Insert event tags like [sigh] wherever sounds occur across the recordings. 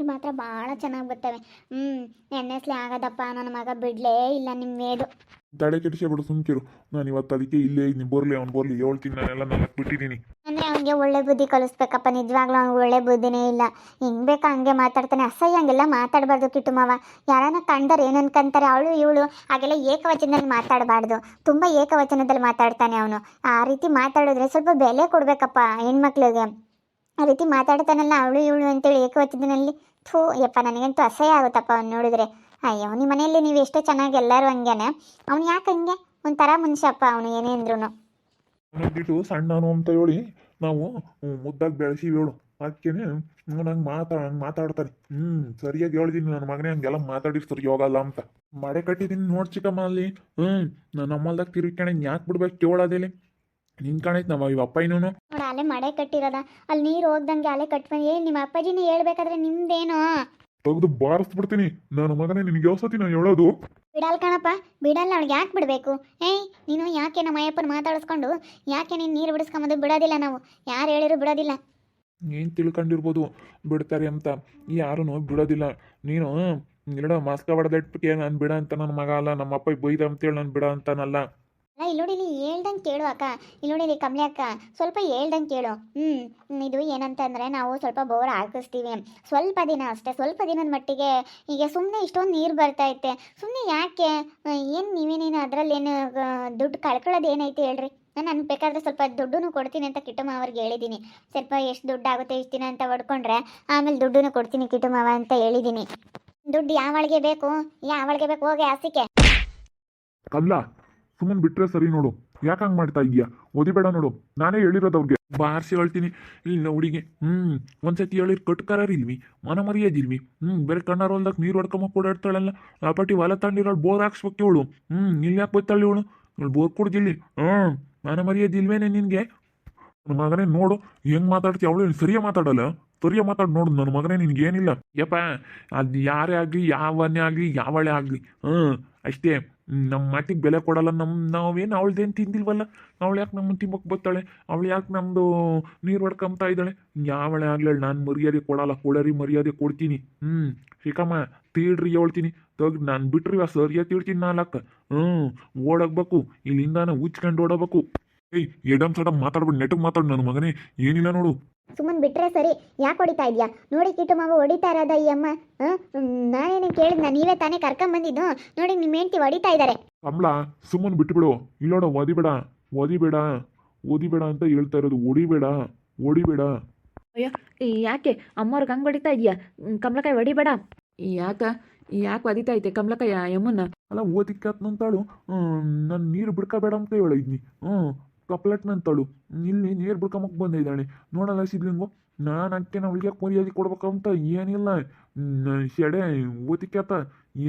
ನೀರು ಮಾತ್ರ ಭಾಳ ಚೆನ್ನಾಗಿ ಬರ್ತವೆ. ಹ್ಞೂ ಎಣ್ಣೆಸ್ಲಿ ಆಗದಪ್ಪ ನನ್ನ ಮಗ ಬಿಡ್ಲೇ ಇಲ್ಲ ನಿಮ್ಮೇದು ತಲೆ ಕೆಡಿಸ್ಬಿಡು ಸುಮ್ಕಿರು ನಾನು ಇವತ್ತು ಅದಕ್ಕೆ ಇಲ್ಲೇ ಇದ್ದೀನಿ ಬರ್ಲಿ ಅವ್ನು ಬರ್ಲಿ. ಹೇಳ್ತೀನಿ ನಾನೆಲ್ಲ ನಾಲ್ಕು ಬಿಟ್ಟಿದ್ದೀನಿ. ಅಂದ್ರೆ ಅವನಿಗೆ ಒಳ್ಳೆ ಬುದ್ಧಿ ಕಲಿಸ್ಬೇಕಪ್ಪ ನಿಜವಾಗ್ಲೂ ಅವ್ನಿಗೆ ಒಳ್ಳೆ ಬುದ್ಧಿನೇ ಇಲ್ಲ. ಹಿಂಗ್ ಬೇಕಾ ಹಂಗೆ ಮಾತಾಡ್ತಾನೆ ಅಸಹ್ಯ ಹಂಗೆಲ್ಲ ಮಾತಾಡಬಾರ್ದು ಕಿಟ್ಟು ಮಾವ. ಯಾರನ್ನ ಕಂಡರ್ ಏನು ಅನ್ಕಂತಾರೆ ಅವಳು ಇವಳು ಹಾಗೆಲ್ಲ ಏಕವಚನದಲ್ಲಿ ಮಾತಾಡಬಾರ್ದು. ತುಂಬಾ ಏಕವಚನದಲ್ಲಿ ಮಾತಾಡ್ತಾನೆ ಅವನು. ಆ ರೀತಿ ಮಾತಾಡಿದ್ರೆ ಸ್ವಲ್ಪ ಬೆಲೆ ಕೊಡಬೇಕಪ್ಪ ಹೆಣ್ಮಕ್ಳಿಗೆ. ಆ ರೀತಿ ಮಾತಾಡ್ತಾನಲ್ಲ ಅವಳು ಇವಳು ಅಂತೇಳಿ ಏಕವಚನದಲ್ಲಿ ಥೂ, ಯಪ್ಪ, ನನಗಂತೂ ಅಸಹ್ಯ ಆಗುತ್ತಪ್ಪ ಅವ್ನು ನೋಡಿದ್ರೆ. ಅಯ್ಯೋ ನಿಮ್ಮ ಮನೆಯಲ್ಲಿ ನೀವು ಎಷ್ಟೋ ಚೆನ್ನಾಗಿ ಎಲ್ಲರೂ ಹಂಗೇನೆ. ಅವ್ನು ಯಾಕೆ ಹಂಗೆ? ಒಂಥರ ಮನುಷ್ಯಪ್ಪ ಅವನು ಏನೇ ಅಂದ್ರೂ ಬಿಟ್ಟು ಸಣ್ಣನು ಅಂತ ಹೇಳಿ ನಾವು ಮುದ್ದಾಗಿ ಬೆಳೆಸಿ ಹೇಳು. ಅದಕ್ಕೇನೆ ನಂಗೆ ಮಾತಾ, ಹಂಗೆ ಮಾತಾಡ್ತಾರೆ ಹ್ಞೂ ಸರಿಯಾಗಿ ಹೇಳಿದೀನಿ ನನ್ನ ಮಗನೇ ಹಂಗೆಲ್ಲ ಮಾತಾಡಿರ್ತಾರೆ ಯೋಗ ಅಲ್ಲ ಅಂತ. ಮಡೆ ಕಟ್ಟಿದ್ದೀನಿ ನೋಡಿ ಚಿಕ್ಕಮ್ಮ ಅಲ್ಲಿ. ಹ್ಞೂ ನಾನು ನಮ್ಮಲ್ದಾಗ ತಿರುಗ್ಕಣೆ ಯಾಕೆ ಬಿಡ್ಬೇಕು ಕೇಳೋದೇಲಿ ನಿನ್ ಕಾಣೈತೆ ನಮ್ಮ ಇವ ಅಪ್ಪ ಇನ್ನೂನು ನೋಡ ಅಲೆ ಮಡೆ ಕಟ್ಟಿರೋದ. ಅಲ್ಲಿ ನೀರು ಹೋಗ್ದಂಗೆ ಅಲೆ ಕಟ್ಬಂದು ಏನ್ ನಿಮ್ಮ ಅಪ್ಪಾಜಿನೇ ಹೇಳ್ಬೇಕಾದ್ರೆ ನಿಮ್ದೇನು. ತೆಗೆದು ಬಾರಿಸ್ಬಿಡ್ತೀನಿ. ನಾನು ಮಗನೇ ನಿನಗೆ ಯಾವ ಸತಿ ನಾನು ಹೇಳೋದು? ಬಿಡಲ್ ಕಣಪ್ಪ ಬಿಡಲ್ಲ ಅವ್ಳಿಗೆ ಯಾಕೆ ಬಿಡಬೇಕು? ಏಯ್ ನೀನು ಯಾಕೆ ನಮ್ಮ ಅಯ್ಯಪ್ಪನ ಮಾತಾಡಿಸ್ಕೊಂಡು ಯಾಕೆ ನೀನು ನೀರು ಬಿಡಿಸ್ಕೊಂಬದು ಬಿಡೋದಿಲ್ಲ ನಾವು? ಯಾರು ಹೇಳಿದ್ರು ಬಿಡೋದಿಲ್ಲ. ಏನು ತಿಳ್ಕೊಂಡಿರ್ಬೋದು? ಬಿಡ್ತಾರೆ ಅಂತ. ಯಾರೂ ಬಿಡೋದಿಲ್ಲ. ನೀನು ಎರಡ ಮಾಸ್ಕ ಹೊಡೆದಿಟ್ಬಿಟ್ಟು ನಾನು ಬಿಡ ಅಂತ ನನ್ನ ಮಗ ಅಲ್ಲ ನಮ್ಮ ಅಪ್ಪ ಬೈದ ಅಂತೇಳಿ ನಾನು ಬಿಡ ಅಂತಾನಲ್ಲ. ಅಲ್ಲ ಇಲ್ಲಿ ನೋಡಿ ಹೇಳ್ದಂಗೆ ಕೇಳು ಅಕ್ಕ. ಇಲ್ಲಿ ನೋಡಿ ಕಮಲಿ ಅಕ್ಕ. ಸ್ವಲ್ಪ ಹೇಳ್ದಂಗೆ ಕೇಳು. ಹ್ಞೂ ಇದು ಏನಂತ ಅಂದರೆ ನಾವು ಸ್ವಲ್ಪ ಬೋರ್ ಹಾಕಿಸ್ತೀವಿ ಸ್ವಲ್ಪ ದಿನ ಅಷ್ಟೇ, ಸ್ವಲ್ಪ ದಿನದ ಮಟ್ಟಿಗೆ ಈಗ ಸುಮ್ಮನೆ ಇಷ್ಟೊಂದು ನೀರು ಬರ್ತೈತೆ ಸುಮ್ಮನೆ ಯಾಕೆ? ಏನು ನೀವೇನೇನು ಅದರಲ್ಲೇನು ದುಡ್ಡು ಕಳ್ಕೊಳ್ಳೋದು ಏನೈತೆ ಹೇಳ್ರಿ? ನಾನು ಬೇಕಾದ್ರೆ ಸ್ವಲ್ಪ ದುಡ್ಡು ಕೊಡ್ತೀನಿ ಅಂತ ಕಿಟ್ಟಮ್ಮ ಅವ್ರಿಗೆ ಹೇಳಿದ್ದೀನಿ ಸ್ವಲ್ಪ ಎಷ್ಟು ದುಡ್ಡು ಆಗುತ್ತೆ ಇಷ್ಟು ದಿನ ಅಂತ ಹೊಡ್ಕೊಂಡ್ರೆ ಆಮೇಲೆ ದುಡ್ಡು ಕೊಡ್ತೀನಿ ಕಿಟ್ಟುಮಾವ ಅಂತ ಹೇಳಿದ್ದೀನಿ ದುಡ್ಡು ಯಾವಳಿಗೆ ಬೇಕು? ಯಾವಳಿಗೆ ಬೇಕು? ಹೋಗಿ ಆಸಿಕೆ ಅಲ್ಲ ಸುಮ್ಮನೆ ಬಿಟ್ರೆ ಸರಿ ನೋಡು. ಯಾಕೆ ಹಂಗೆ ಮಾಡ್ತಾ ಇದೀಯಾ ಓದಿಬೇಡ ನೋಡು. ನಾನೇ ಹೇಳಿರೋದು ಅವ್ರಿಗೆ. ಬಾರಿಸಿ ಹೇಳ್ತೀನಿ. ಇಲ್ಲಿ ಹುಡುಗಿ. ಹ್ಞೂ ಒಂದ್ಸತಿ ಹೇಳಿರ್ ಕಟ್ಕರಾರ ಇಲ್ವಿ ಮನ ಮರ್ಯಾದಿಲ್ವಿ ಹ್ಞೂ ಬೇರೆ ಕಣ್ಣಾರ ಹೊಲ್ದಾಗ ನೀರು ಹೊಡ್ಕೊಂಬ ಓಡಾಡ್ತಾಳಲ್ಲ ಆ ಪಟ್ಟಿ ಹೊಲ ತಂಡಿರೋಳು ಬೋರ್ ಹಾಕ್ಸ್ಬೇಕು ಇವಳು ಹ್ಞೂ ಇಲ್ಲಿ ಯಾಕೆ ಬೈತಾಳೆ ಇವಳು? ಇವಳು ಬೋರ್ ಕೊಡ್ದಿಲ್ಲಿ. ಹ್ಞೂ ಮನ ಮರ್ಯಾದಿಲ್ವೇನೆ ನಿನಗೆ? ನನ್ನ ಮಗನೇ ನೋಡು, ಹೆಂಗ್ ಮಾತಾಡ್ತೀಯ ಅವಳು ಸರಿಯಾಗಿ ಮಾತಾಡಲ್ಲ? ಸರಿಯಾಗಿ ಮಾತಾಡ್ ನೋಡು ನನ್ನ ಮಗನೇ ನಿನ್ಗೇನಿಲ್ಲ ಯಪ್ಪ, ಅದು ಯಾರೇ ಆಗಲಿ ಯಾವನೇ ಆಗಲಿ, ಯಾವಳೆ ಆಗಲಿ. ಹ್ಞೂ ಅಷ್ಟೇ. ನಮ್ಮ ಮಾತಿಗೆ ಬೆಲೆ ಕೊಡಲ್ಲ ನಮ್ಮ ನಾವೇನು ಅವಳದೇನು ತಿಂದಿಲ್ವಲ್ಲ? ಅವಳು ಯಾಕೆ ನಮ್ಮ ತಿಂಬಕ್ಕೆ ಬರ್ತಾಳೆ ಅವಳು ಯಾಕೆ ನಮ್ಮದು ನೀರು ಹೊಡ್ಕೊಂತ ಇದ್ದಾಳೆ? ಯಾವಳೆ ಆಗ್ಲಿ ನಾನು ಮರ್ಯಾದೆ ಕೊಡಲ್ಲ ಕೊಡರಿ ಮರ್ಯಾದೆ ಕೊಡ್ತೀನಿ. ಹ್ಞೂ ಶಿಕಮ್ಮ ತೀಡ್ರಿ ಹೇಳ್ತೀನಿ. ತೆಗ್ದು ನಾನು ಬಿಟ್ರಿ ಸರಿಯಾಗಿ ತೀಡ್ತೀನಿ ನಾಲ್ಕು. ಹ್ಞೂ ಓಡೋಗ್ಬೇಕು. ಇಲ್ಲಿಂದಾನೆ ಉಚ್ಕೊಂಡು ಓಡಬೇಕು ಏಯ್ ಎಡಮ್ ಸಡಮ್ ಮಾತಾಡ್ಬಿಟ್ಟು ನೆಟ್ಟಗೆ ಮಾತಾಡು ನನ್ನ ಮಗನೇ. ಏನಿಲ್ಲ ನೋಡು. ಸುಮ್ಮನೆ ಬಿಟ್ರೆ ಸರಿ ಯಾಕೆ ಹೊಡಿತಾ ಇದೆಯಾ? ನೋಡಿ ಕಿಟ್ಟು ಮಾವ ಹೊಡಿತಾ ಇರೋದ ಈ ಅಮ್ಮ. ಹಾಂ? ನಾನೇನು ಕೇಳಿದ್ನ ನೀವೇ ತಾನೇ ಕರ್ಕೊಂಬಂದಿದ್ದು ನೋಡಿ ನಿಮ್ಮ ಹೆಂಡ್ತಿ ಹೊಡಿತಾ ಇದ್ದಾರೆ ಕಮಲ ಸುಮ್ಮನೆ ಬಿಟ್ಬಿಡು. ಇಲ್ಲೋಡ ಓದಿಬೇಡ ಓದಿಬೇಡ ಓದಿಬೇಡ ಅಂತ ಹೇಳ್ತಾ ಇರೋದು. ಹೊಡಿಬೇಡ ಹೊಡಿಬೇಡ. ಈ ಯಾಕೆ? ಅಮ್ಮವ್ರಿಗೆ ಹಂಗೆ ಹೊಡಿತಾ ಇದೆಯಾ? ಕಮಲಕಾಯಿ ಹೊಡಿಬೇಡ. ಯಾಕ? ಯಾಕೆ ಒದಿತಾ ಐತೆ ಕಮಲಕಾಯಿ ಯಮ್ಮನ್ನ ಅಲ್ಲ ಓದಿಕ್ಕತ್ನಂತಾಳು ನಾನು ನೀರು ಬಿಡ್ಕೋಬೇಡ ಅಂತ ಹೇಳಿದ್ನಿ ಹ್ಞೂ ಕಪ್ಲಟ್ನಂತಾಳು ಇಲ್ಲಿ ನೀರು ಬಿಡ್ಕೊಂಬಕ್ ಬಂದಿದ್ದಾಳೆ ನೋಡಲ್ಲ ಸಿದ್ಲಿಂಗು ನಾನು ಅಕ್ಕೆ ಅವಳಿಗೆ ಮರ್ಯಾದೆ ಕೊಡ್ಬೇಕಂತ ಏನಿಲ್ಲ. ಸೆಡೆ ಓದಿಕ್ಕಾತ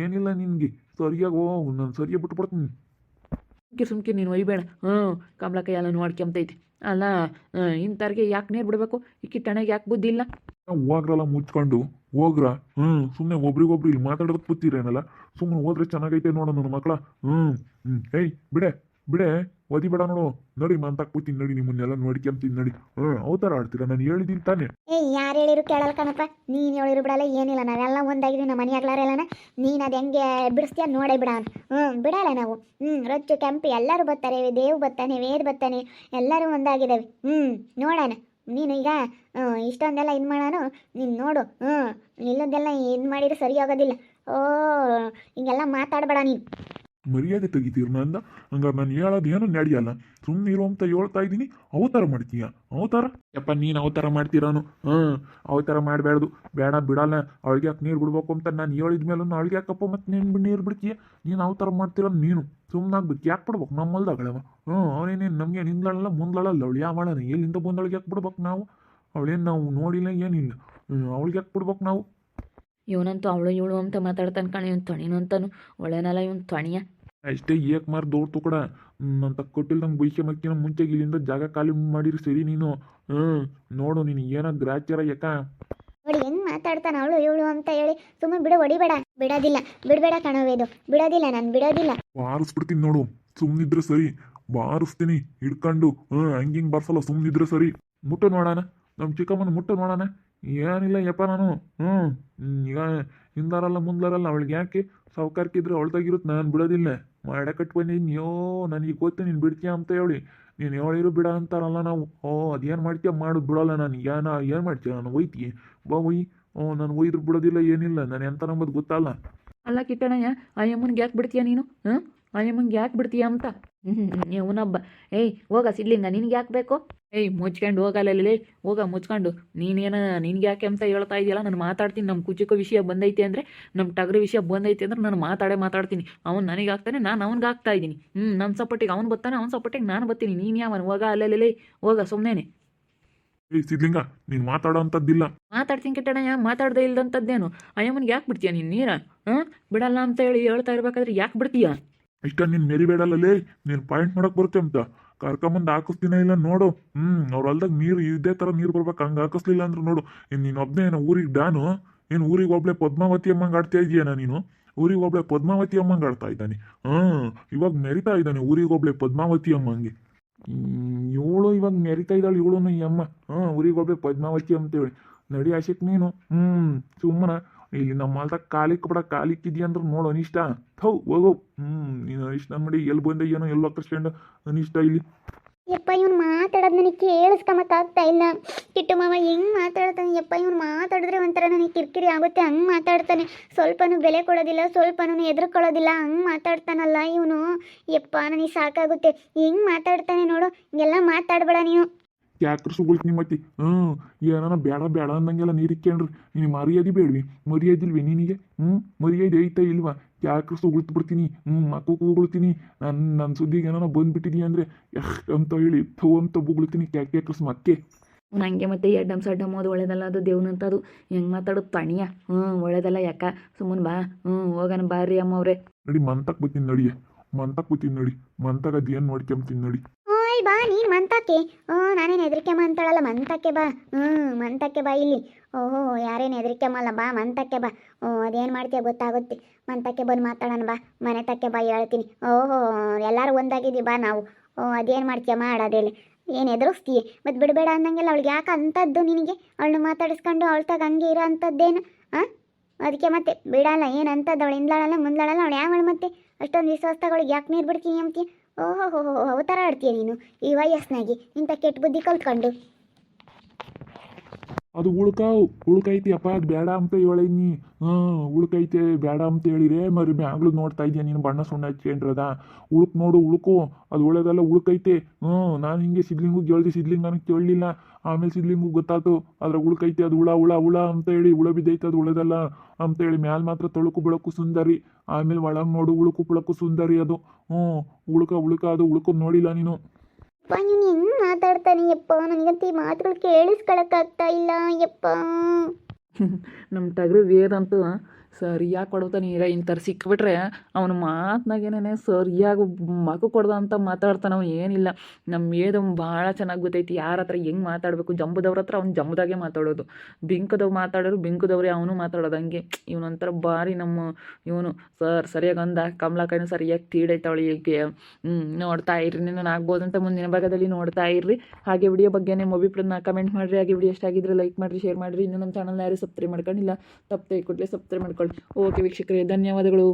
ಏನಿಲ್ಲ ನಿನಗೆ. ಸರಿಯಾಗಿ ಓ ನಾನು ಸರಿಯಾಗಿ ಬಿಟ್ಬಿಡ್ತೀನಿ. ಸುಮ್ಕೆ ಸುಮ್ಕೆ ನೀನು ಒಯ್ಬೇಡ. ಹ್ಞೂ ಕಮಲಕ್ಕ ಎಲ್ಲ ನೋಡ್ಕೊಂತೈತಿ ಅಲ್ಲ ಇಂಥವ್ರಿಗೆ ಯಾಕೆ ನೀರು ಬಿಡಬೇಕು? ಇಕ್ಕಿ ಕಿಟ್ಟಣೆಗೆ ಯಾಕೆ ಬುದ್ಧಿ ಇಲ್ಲ? ಹೋಗ್ರಲ್ಲ ಮುಚ್ಕೊಂಡು. ಹೋಗ್ರ. ಹ್ಞೂ ಸುಮ್ಮನೆ ಒಬ್ರಿಗೊಬ್ರು ಇಲ್ಲಿ ಮಾತಾಡೋದಕ್ಕೆ ಕೂತಿರೇನಲ್ಲ ಸುಮ್ಮನೆ ಹೋದ್ರೆ ಚೆನ್ನಾಗೈತೆ ನೋಡೋ ನನ್ನ ಮಕ್ಕಳ ಹ್ಞೂ ಹ್ಞೂ. ಏಯ್ ಬಿಡೆ. ಬಿಡೆ, ಓದಿಬೇಡ ನೋಡು. ನಡಿ ಮಾತಾಕ್ ಕೂತೀನಿ ನಡಿ, ನಿಮ್ಮನ್ನೆಲ್ಲ ನೋಡ್ಕೊಂತೀನಿ ನಡಿ. ಹ್ಞೂ ಅವತಾರ ನಾನು ಹೇಳಿದ್ದೀನಿ ತಾನೆ. ಏ, ಯಾರು ಹೇಳಿರು ಕೇಳಲ್ಲ ಕಣಪ್ಪ. ನೀನು ಹೇಳಿರು ಬಿಡಲ್ಲ, ಏನಿಲ್ಲ. ನಾವೆಲ್ಲ ಒಂದಾಗಿದ್ದೀವಿ, ನಮ್ಮ ಮನೆ ಆಗ್ಲಾರೆಲ್ಲನ. ನೀನು ಅದು ಹೆಂಗೆ ಬಿಡಿಸ್ತೀಯ ನೋಡೇ ಬಿಡ ಅಂತ. ಹ್ಞೂ, ಬಿಡಲ್ಲ ನಾವು. ಹ್ಮ್ ರೊಚ್ಚು, ಕೆಂಪು, ಎಲ್ಲರೂ ಬರ್ತಾರೆ, ದೇವ್ ಬರ್ತಾನೆ, ವೇದ್ ಬರ್ತಾನೆ. ಎಲ್ಲರೂ ಒಂದಾಗಿದ್ದಾವೆ. ಹ್ಮ್ ನೋಡಣ. ನೀನು ಈಗ ಇಷ್ಟೊಂದೆಲ್ಲ ಇದು ಮಾಡೋನು, ನೀನು ನೋಡು. ಹ್ಮ್ ಇಲ್ಲದೆಲ್ಲ ಇದು ಮಾಡಿದ್ರೆ ಸರಿ ಆಗೋದಿಲ್ಲ. ಓ, ಹಿಂಗೆಲ್ಲ ಮಾತಾಡಬೇಡ ನೀನು. ಮರ್ಯಾದೆ ತೆಗಿತೀರ ಅಂದ ಹಂಗ ನಾನು ಹೇಳೋದು ಏನು ನಡೆಯಲ್ಲ. ಸುಮ್ಮನೆ ಇರು ಅಂತ ಹೇಳ್ತಾ ಇದ್ದೀನಿ. ಅವತಾರ ಮಾಡ್ತೀಯ? ಅವತಾರ? ಯಪ್ಪ, ನೀನು ಅವತಾರ ಮಾಡ್ತೀರಾನು ಹಾಂ ಅವತಾರ ಮಾಡಬೇಡ್ದು ಬೇಡ ಬಿಡಲ್ಲ. ಅವಳಿಗೆ ಯಾಕೆ ನೀರು ಬಿಡ್ಬೇಕು ಅಂತ ನಾನು ಹೇಳಿದ ಮೇಲೂ ಅವಳಿಗೆ ಯಾಕಪ್ಪ ಮತ್ತೆ ನೀನು ನೀರು ಬಿಡ್ತೀಯ? ನೀನು ಅವತಾರ ಮಾಡ್ತೀರ ನೀನು? ಸುಮ್ಮನೆ ಆಗ್ಬೇಕು ಯಾಕೆ ಬಿಡ್ಬೇಕು ನಮ್ಮಲ್ದಾಗಳವ ಹ್ಞೂ ಅವನೇನೇನು ನಮಗೆ ನಿಂದಳಲ್ಲ ಮುಂದಳಲ್ಲ ಅವಳು? ಯಾವ ಎಲ್ಲಿಂದ ಬಂದವಳಿಗೆ ಯಾಕೆ ಬಿಡ್ಬೇಕು ನಾವು? ಅವಳೇನು ನಾವು ನೋಡಿಲ್ಲ ಏನಿಲ್ಲ. ಅವಳಿಗೆ ಯಾಕೆ ಬಿಡ್ಬೇಕು ನಾವು? ಇವನಂತೂ ಅವಳು ಇವಳು ಅಂತ ಮಾತಾಡ್ತಾನೆ ಕಣ ಇವನು ತೊಣಿನು ಅಂತಾನು. ಒಳ್ಳೆನಲ್ಲ ಇವನು ತಣಿಯ. ಅಷ್ಟೇ ಏಕ್ ಮಾರ್ ದೋಡ್ತು ಕೂಡ. ಅಂತ ಕೊಟ್ಟಿಲ್ಲ ನಂಗೆ ಬೈಕೆ ಮಕ್ಕಿನ ಮುಂಚೆ ಇಲ್ಲಿಂದ ಜಾಗ ಖಾಲಿ ಮಾಡಿರಿ ಸರಿ ನೀನು. ಹ್ಞೂ ನೋಡು ನೀನು ಏನೋ ಗ್ರಾಚಾರ ಯಾಕ? ನೋಡಿ ಹೆಂಗ್ ಮಾತಾಡ್ತಾನ ಅವಳು ಇವಳು ಅಂತ ಹೇಳಿ ಸುಮ್ಮನೆ ಬಿಡು ಹೊಡಿಬೇಡ. ಬಿಡೋದಿಲ್ಲ. ಬಿಡಬೇಡ ಕಣವೇದು ಬಿಡೋದಿಲ್ಲ ನಾನು ಬಿಡೋದಿಲ್ಲ. ಬಾರಿಸ್ಬಿಡ್ತೀನಿ ನೋಡು. ಸುಮ್ಮನಿದ್ರೆ ಸರಿ. ಬಾರಿಸ್ತೀನಿ ಹಿಡ್ಕೊಂಡು. ಹ್ಞೂ ಹಂಗೆ ಹಿಂಗೆ ಬಾರ್ಸಲ್ಲ ಸುಮ್ಮನಿದ್ರೆ ಸರಿ. ಮುಟ್ಟ ನೋಡೋಣ ನಮ್ಮ ಚಿಕ್ಕಮ್ಮನ ಮುಟ್ಟ ನೋಡೋಣ ಏನಿಲ್ಲ ಯಪ್ಪ ನಾನು. ಹ್ಞೂ ಈಗ ಹಿಂದಾರಲ್ಲ ಮುಂದಾರಲ್ಲ, ಅವಳಿಗೆ ಯಾಕೆ ಸಾವುಕಾರ್ಕಿದ್ರೆ ಅವಳ್ದಾಗಿರುತ್ತೆ ನಾನು ಬಿಡೋದಿಲ್ಲ. ಮಾಡ ಕಟ್ ಬಂದಿದ್ದೀನಿ ಯೋ ನನಗೆ ಗೊತ್ತು, ನೀನು ಬಿಡ್ತೀಯ ಅಂತ ಹೇಳಿ. ನೀನು ಹೇಳಿರು ಬಿಡ ಅಂತಾರಲ್ಲ ನಾವು. ಓ, ಅದೇನು ಮಾಡ್ತೀಯ? ಮಾಡು, ಬಿಡೋಲ್ಲ ನಾನು. ನಾ, ಏನು ಮಾಡ್ತೀಯ? ನಾನು ಒಯ್ತೀಯ ಬಾ, ಒಯ್. ಓ, ನಾನು ಒಯ್ದ್ರು ಬಿಡೋದಿಲ್ಲ, ಏನಿಲ್ಲ. ನಾನು ಎಂತ ನಂಬೋದು ಗೊತ್ತಲ್ಲ. ಅಲ್ಲ ಕಿಟ್ಟಣಯ್ಯ ಆ ಯಮ್ಮನ್ಗೆ ಯಾಕೆ ಬಿಡ್ತೀಯ ನೀನು? ಹಾಂ ಆ ಯಮ್ಮನ್ಗೆ ಯಾಕೆ ಬಿಡ್ತೀಯ ಅಂತ? ಹ್ಞೂ ಅವನಬ್ಬ ಏಯ್, ಹೋಗ ಸಿಡ್ಲಿಂಗ ನಿನ್ಗೆ ಯಾಕೆ ಬೇಕು? ಏಯ್ ಮುಚ್ಕೊಂಡು ಹೋಗಲ್ಲ ಹೋಗ ಮುಚ್ಕೊಂಡು. ನೀನೇನು ನಿನ್ಗೆ ಯಾಕೆ ಅಂತ ಹೇಳ್ತಾ ಇದೆಯಲ್ಲ? ನಾನು ಮಾತಾಡ್ತೀನಿ. ನಮ್ಮ ಕುಚಿಕೋ ವಿಷಯ ಬಂದೈತೆ ಅಂದರೆ ನಮ್ಮ ಟಗರ ವಿಷಯ ಬಂದೈತೆ ಅಂದ್ರೆ ನಾನು ಮಾತಾಡೇ ಮಾತಾಡ್ತೀನಿ. ಅವ್ನು ನನಗೆ ಆಗ್ತಾನೆ ನಾನು ಅವ್ನಿಗೆ ಆಗ್ತಾ ಇದ್ದೀನಿ. ಹ್ಞೂ ನನ್ನ ಸಪೋರ್ಟಿಗೆ ಅವ್ನು ಬರ್ತಾನೆ ಅವ್ನ ಸಪೋರ್ಟಿಗೆ ನಾನು ಬರ್ತೀನಿ. ನೀನು ಯಾವನು? ಹೋಗ ಅಲ್ಲೇ ಹೋಗ ಸುಮ್ಮನೆ ಏಯ್ ಸಿದ್ಲಿಂಗ ನೀನು ಮಾತಾಡೋ ಅಂಥದ್ದಿಲ್ಲ ಮಾತಾಡ್ತೀನಿ ಯಾ ಮಾತಾಡದೇ ಇಲ್ದಂಥದ್ದೇನು? ಅಯ್ಯಮ್ಮನಿಗೆ ಯಾಕೆ ಬಿಡ್ತೀಯ ನೀನು? ನೀರ ಹ್ಞೂ ಬಿಡಲ್ಲ ಅಂತ ಹೇಳಿ ಹೇಳ್ತಾ ಇರ್ಬೇಕಾದ್ರೆ ಯಾಕೆ ಬಿಡ್ತೀಯ? ಇಷ್ಟ ನೀನು ಮೆರಿಬೇಡಲ್ಲೇ ನೀನು ಪಾಯಿಂಟ್ ಮಾಡೋಕೆ ಬರುತ್ತೆ ಅಂತ. ಕರ್ಕೊಂಬಂದು ಹಾಕಿಸ್ತೀನ ಇಲ್ಲ ನೋಡು. ಹ್ಞೂ ಅವ್ರ ಹೊಲ್ದಾಗ ನೀರು ಇದೇ ಥರ ನೀರು ಬರ್ಬೇಕು, ಹಂಗೆ ಹಾಕಿಸ್ಲಿಲ್ಲ ಅಂದ್ರೆ ನೋಡು. ಇನ್ನು ನೀನು ಒಬ್ಬನೇ ಏನೋ ಊರಿಗೆ ಡಾನು ಏನು ಊರಿಗೆ ಒಬ್ಳೆ ಪದ್ಮಾವತಿ ಅಮ್ಮಂಗೆ ಆಡ್ತಾ ಇದೆಯೇನ ನೀನು? ಊರಿಗೆ ಒಬ್ಳೆ ಪದ್ಮಾವತಿ ಅಮ್ಮಂಗೆ ಆಡ್ತಾ ಇದ್ದಾನೆ. ಹಾಂ ಇವಾಗ ಮೆರಿತಾ ಇದ್ದಾನೆ ಊರಿಗೆ ಒಬ್ಳೆ ಪದ್ಮಾವತಿ ಅಮ್ಮಂಗೆ. ಇವಳು ಇವಾಗ ಮೆರಿತಾ ಇದ್ದಾಳೆ ಇವಳು ಈ ಅಮ್ಮ. ಹಾಂ ಊರಿಗೆ ಒಬ್ಳೆ ಪದ್ಮಾವತಿ ಅಂತೇಳಿ. ನಡಿ ಆಶಿಕ್ ನೀನು. ಹ್ಞೂ ಸುಮ್ಮನ. ಇಲ್ಲಿ ನಮ್ಮ ಹೊಲ್ದಾಗ ಕಾಲಿಕ್ ಬಿಡ ಕಾಲಿಕ್ಕಿದ್ಯಾ ಅಂದ್ರೆ ನೋಡು ಅನಿಷ್ಟ. ಹೌ ಹೋಗೋ. ಹ್ಞೂ ನೀನು ಅನಿಷ್ಟ ಮಾಡಿ ಎಲ್ಲಿ ಬಂದೆ, ಏನೋ ಎಲ್ಲ ಕರ್ಸ್ಕೊಂಡು ಅನಿಷ್ಟ ಇಲ್ಲಿ. ಯಪ್ಪ, ಇವ್ನು ಮಾತಾಡೋದು ನನಗೆ ಕೇಳಿಸ್ಕೊಂಬಕ್ಕಾಗ್ತಾ ಇಲ್ಲ. ಕಿಟ್ಟು ಮಾವ ಹೆಂಗೆ ಮಾತಾಡ್ತಾನೆ? ಯಪ್ಪ, ಇವ್ನು ಮಾತಾಡಿದ್ರೆ ಒಂಥರ ನನಗೆ ಕಿರಿಕಿರಿ ಆಗುತ್ತೆ. ಹಂಗೆ ಮಾತಾಡ್ತಾನೆ. ಸ್ವಲ್ಪನೂ ಬೆಲೆ ಕೊಡೋದಿಲ್ಲ, ಸ್ವಲ್ಪನೂ ಎದುರುಕೊಳ್ಳೋದಿಲ್ಲ. ಹಂಗೆ ಮಾತಾಡ್ತಾನಲ್ಲ ಇವನು. ಯಪ್ಪ, ನನಗೆ ಸಾಕಾಗುತ್ತೆ. ಹೆಂಗೆ ಮಾತಾಡ್ತಾನೆ ನೋಡು. ಎಲ್ಲ ಮಾತಾಡಬೇಡ ನೀನು. ಯಾಕ್ರ ಸುಗುಳ್ತೀನಿ ಮತ್ತೆ ಹ್ಞೂ ಏನಾನ ಬೇಡ ಬೇಡ ಅಂದಂಗೆಲ್ಲ ನೀರು ನೀನು ಮರ್ಯಾದೆ ಬೇಡ್ವಿ. ಮರ್ಯಾದಿಲ್ವಿ ನಿನಗೆ? ಹ್ಞೂ ಮರ್ಯಾದೆ ಐತಾ ಇಲ್ವಾ? ಯಾಕ್ರ ಸುಗುಳ್ತು ಬಿಡ್ತೀನಿ. ಹ್ಞೂ ಮಕ್ಕಳು ಉಗುಳ್ತೀನಿ ನನ್ನ ನನ್ನ ಸುದ್ದಿಗೆ ಏನಾನ ಬಂದ್ಬಿಟ್ಟಿದೀಯ ಅಂದರೆ ಯಹ್ ಅಂತ ಹೇಳಿ ಥೋ ಅಂತ ಬುಗ್ಳ್ತೀನಿ ಕ್ಯಾಕ್ ಮತ್ತೆ ಮಕ್ಕೆ. ನನಗೆ ಮತ್ತೆ ಎಡ್ಡಮ್ ಸಡ್ಡಮ್ ಅದು ಒಳ್ಳೇದಲ್ಲ ಅದು ದೇವ್ನಂತದು ಹೆಂಗೆ ಮಾತಾಡೋದು ತಣಿಯ? ಹ್ಞೂ ಒಳ್ಳೇದಲ್ಲ ಯಾಕ? ಸುಮ್ಮನೆ ಬಾ. ಹ್ಞೂ ಹೋಗೋಣ ಬಾರಿ ಅಮ್ಮ ಅವರೇ ನಡಿ ಮಂತಕ್ಕೆ ಬತ್ತೀನಿ ನಡಿ. ಮಂತಕ್ಕೆ ಬತ್ತೀನಿ ನಡಿ. ಮಂತಾಗ ಅದೇನು ನೋಡ್ಕೊಂಬ್ತೀನಿ ನಡಿ. ಬಾ, ನೀನು ಮಂತಕ್ಕೆ. ಓ, ನಾನೇನು ಹೆದರಿಕೆ ಅಂತಾಳಲ್ಲ, ಮಂತಕ್ಕೆ ಬಾ. ಹ್ಞೂ, ಮಂತಕ್ಕೆ ಬಾ ಇಲ್ಲಿ. ಓಹೋ, ಯಾರೇನು ಹೆದರಿಕೆ ಮಾಡಲ್ಲ ಬಾ, ಮಂತಕ್ಕೆ ಬಾ. ಓ, ಅದೇನು ಮಾಡ್ತೀಯ ಗೊತ್ತಾಗುತ್ತೆ. ಮಂತಕ್ಕೆ ಬಂದು ಮಾತಾಡೋಣ, ಬಾ. ಮನೆ ತಕ್ಕೆ ಬಾ, ಹೇಳ್ತೀನಿ. ಓಹೋ, ಎಲ್ಲರೂ ಒಂದಾಗಿದ್ದೀವಿ, ಬಾ ನಾವು. ಓ, ಅದೇನು ಮಾಡ್ತೀಯ ಮಾಡೋದೇಳಿ ಏನು ಎದುರಿಸ್ತೀಯ ಮತ್ತು ಬಿಡಬೇಡ ಅಂದಂಗೆಲ್ಲ ಅವಳಿಗೆ. ಯಾಕೆ ಅಂಥದ್ದು ನಿನಗೆ? ಅವಳನ್ನ ಮಾತಾಡಿಸ್ಕೊಂಡು ಅವಳ ತಗ ಹಂಗೆ ಇರೋ ಅಂಥದ್ದೇನು? ಹಾಂ ಅದಕ್ಕೆ ಮತ್ತೆ, ಬಿಡಲ್ಲ, ಏನು ಅಂಥದ್ದು, ಅವಳು ಹಿಂದ್ಲಾಳಲ್ಲ, ಮುಂದ್ಲಾಳಲ್ಲ, ಅವಳು ಯಾವ ಮತ್ತೆ? ಅಷ್ಟೊಂದು ವಿಶ್ವಾಸಗಳಿಗೆ ಯಾಕೆ ನೀರು ಬಿಡ್ತೀನಿ ಅಂತೀಯ? ಓಹೋ ಹೋ ಅವತಾರ ಆಡ್ತೀಯ ನೀನು ಈ ವಯಸ್ಸಿನಾಗಿ ಇಂಥ ಕೆಟ್ಟ ಬುದ್ಧಿ ಕಲ್ತ್ಕೊಂಡು. ಅದು ಉಳ್ಕಾವು ಉಳ್ಕೈತಿ ಅಪ್ಪ ಅದು ಬೇಡ ಅಂತ ಹೇಳೀನಿ ಹ್ಞೂ, ಉಳ್ಕೈತೆ, ಬೇಡ ಅಂತ ಹೇಳಿರೆ ಮರಿ ಮ್ಯಾಗ್ಳು ನೋಡ್ತಾ ಇದೆಯಾ ನೀನು ಬಣ್ಣ ಸುಣ್ಣ ಹಚ್ಕೊಂಡ್ರದ ಉಳುಕ್ ನೋಡು, ಉಳುಕು. ಅದು ಒಳ್ಳೇದೆಲ್ಲ, ಉಳ್ಕೈತೆ. ಹ್ಞೂ, ನಾನು ಹಿಂಗೆ ಸಿದ್ಲಿಂಗು ಕೇಳ್ದೆ ಸಿದ್ಲಿಂಗ್ ನನಗೆ ಕೇಳಲಿಲ್ಲ. ಆಮೇಲೆ ಸಿದ್ಲಿಂಗು ಗೊತ್ತಾಯ್ತು ಅದ್ರ ಉಳ್ಕೈತೆ, ಅದು ಹುಳ ಹುಳ ಹುಳ ಅಂತ ಹೇಳಿ ಹುಳ ಬಿದ್ದೈತೆ, ಅದು ಉಳದಲ್ಲ ಅಂತ ಹೇಳಿ. ಮ್ಯಾಲ್ ಮಾತ್ರ ತೊಳಕು ಬೆಳಕು ಸುಂದರಿ. ಆಮೇಲೆ ಒಳಗೆ ನೋಡು, ಉಳುಕು ಪುಳಕು ಸುಂದರಿ ಅದು. ಹ್ಞೂ, ಉಳ್ಕ ಉಳ್ಕ ಅದು ಉಳುಕು ನೋಡಿಲ್ಲ ನೀನು. ಯಪ್ಪ ನೀನು ಹೆಂಗೆ ಮಾತಾಡ್ತಾನೆ ಯಪ್ಪ ನನಗಂತ ಈ ಮಾತುಗಳು ಕೇಳಿಸ್ಕೊಳಕ್ಕಾಗ್ತಾ ಇಲ್ಲ ಯಪ್ಪ. [laughs] ನಮ್ಮ ಟಗರು ವೇದಂತೂ ಸರಿಯಾಗಿ ಕೊಡ್ತಾನೆ ಹೀರೋಯಿನ್ ಥರ ಸಿಕ್ಬಿಟ್ರೆ ಅವನ ಮಾತನಾಗೇನೆ ಸರಿಯಾಗಿ ಮಗು ಕೊಡ್ದ ಅಂತ ಮಾತಾಡ್ತಾನೆ ಅವ ಏನಿಲ್ಲ. ನಮ್ಮ ಏದು ಭಾಳ ಚೆನ್ನಾಗಿ ಗೊತ್ತೈತಿ. ಯಾರ ಹತ್ರ ಹೆಂಗೆ ಮಾತಾಡಬೇಕು? ಜಂಬುದವ್ರ ಹತ್ರ ಅವ್ನು ಜಂಬುದಾಗೆ ಮಾತಾಡೋದು. ಬಿಂಕದವ್ ಮಾತಾಡೋರು ಬಿಂಕದವ್ರೆ, ಅವನು ಮಾತಾಡೋದು ಹಂಗೆ. ಇವನೊಂಥರ ಭಾರಿ ನಮ್ಮ ಇವನು. ಸರ್, ಸರಿಯಾಗಿ ಅಂದ. ಕಮಲಾಕೈನು ಸರಿಯಾಗಿ ತೀಡೈತೆ ಅವಳಿ ಹ್ಞೂ ನೋಡ್ತಾ ಇರ್ರಿ. ನಾನು ಆಗ್ಬೋದು ಅಂತ ಮುಂದಿನ ಭಾಗದಲ್ಲಿ ನೋಡ್ತಾ ಇರ್ರಿ. ಹಾಗೆ ವಿಡಿಯೋ ಬಗ್ಗೆ ನಿಮ್ಮ ಅಭಿಪ್ರಾಯನ ಕಮೆಂಟ್ ಮಾಡಿರಿ. ಹಾಗೆ ವಿಡಿಯೋ ಎಷ್ಟಾಗಿದ್ರೆ ಲೈಕ್ ಮಾಡಿರಿ ಶೇರ್ ಮಾಡಿರಿ. ಇನ್ನು ನಮ್ಮ ಚಾನಲ್ನ ಯಾರು ಸಬ್ಸ್ಕ್ರೈಬ್ ಮಾಡ್ಕೊಂಡಿಲ್ಲ, ತಪ್ಪದೆ ಕೂಡಲೇ ಸಬ್ಸ್ಕ್ರೈಬ್ ಮಾಡ್ಕೊಳ್ಳಿ ಓಕೆ ವೀಕ್ಷಕರೇ ಧನ್ಯವಾದಗಳು.